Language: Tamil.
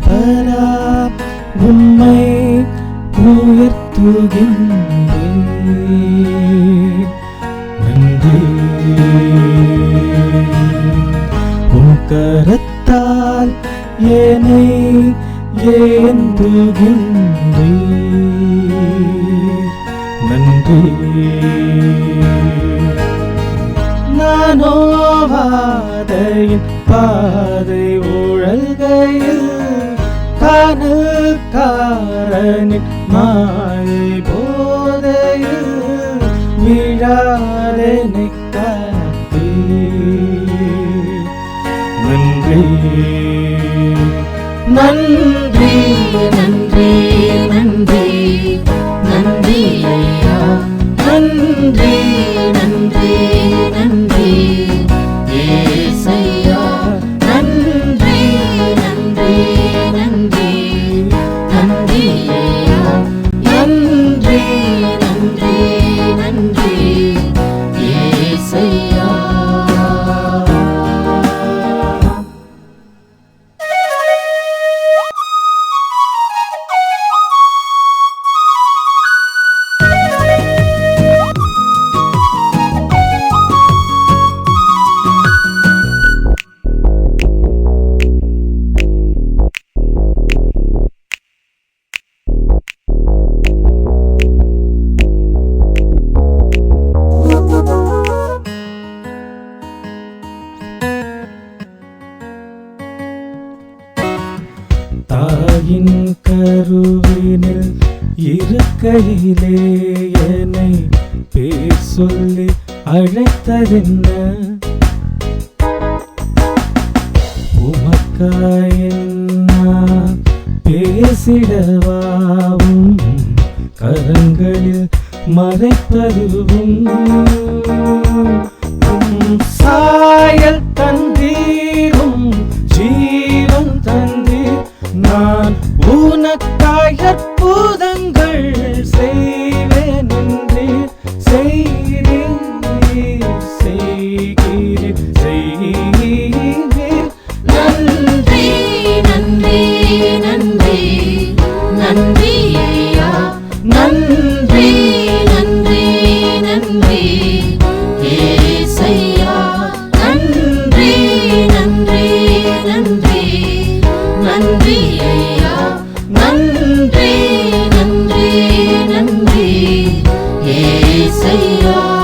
நாபரா உம்மை உயர்த்துகின்றேன் நன்றி. உம் கரத்தால் என்னை ஏந்துகின்றீர் நன்றி. நானோவாதையின் பாதை உழல்கையில் காணக்காரனின் மாயை போதையில் விழாதனை காத்தீ நன்றி. நன்றி நன்றி நன்றி. நன்றி ஐயா. நன்றி நன்றி நன்றி. ஏசையா தாயின் கருவினில் இருக்கையிலே என்னை பேர் சொல்லி அழைத்ததென்ன? உமக்காயன் பேசிடவாவும் கரங்களில் மறைப்பதுவும் சாயல் செய்கிறீர் செய்கிறீர் நன்றி நன்றி நன்றி நன்றி ஐயா நன்றி நன்றி நன்றி ஏசையா நன்றி நன்றி நன்றி நன்றி ஐயா